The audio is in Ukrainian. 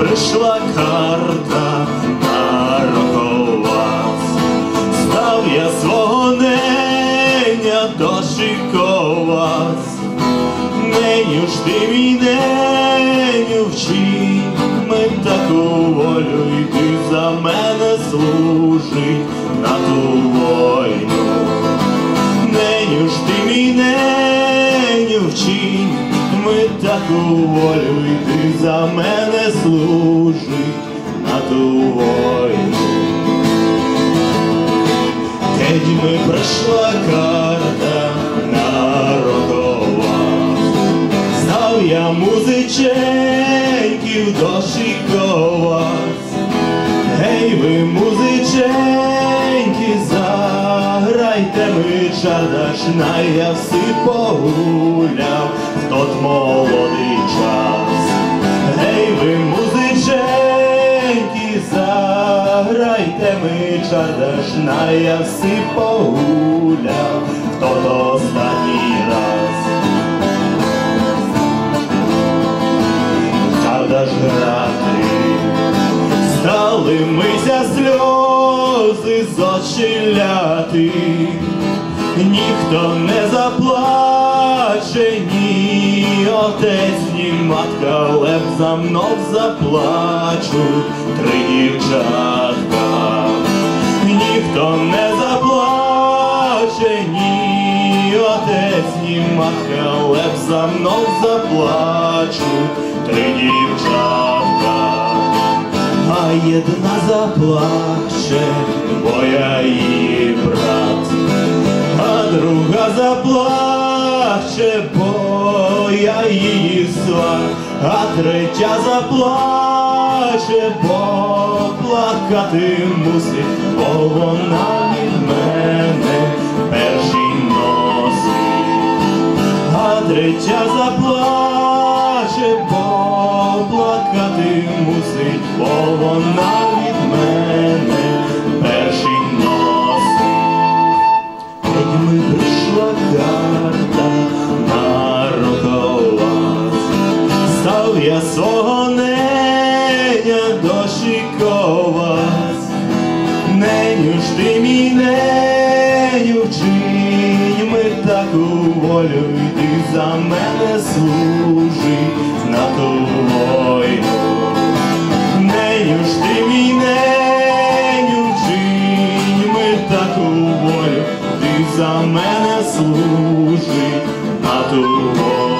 прийшла карта на став я свого неня дошиковать. Нею ж ти мій неню вчи, ми таку волю, ти за мене служить на ту войну. Неню ж ти мій неню вчи, ми таку волю, і ти за мене служить на ту войну. Тедьми прийшла карта на рокова, Знав я музиченьків дошиковать. Гей ви, музиченьки, заграйте ми чардашна, я все погуляв в тот молодий час. Гей ви, музиченьки, заграйте ми чардашна, я все погуляв в тот останній раз. Чардаш грати, стали мися сльози зочиляти, ніхто не заплаче, ні отець, ні матка, але б за мною заплачуть три дівчатка. Ніхто не заплаче, ні отець, ні матка, але б за мною заплачуть три дівчатка. А єдна заплаче, бо я її брат, друга заплаче, бо я її сват, а третя заплаче, бо плакати мусить, бо вона від мене перший носить. А третя заплаче, бо плакати мусить, бо вона волю, ти за мене служи на ту войну. Нею ж ти мій нею вчинь ми таку волю, ти за мене служи на ту войну.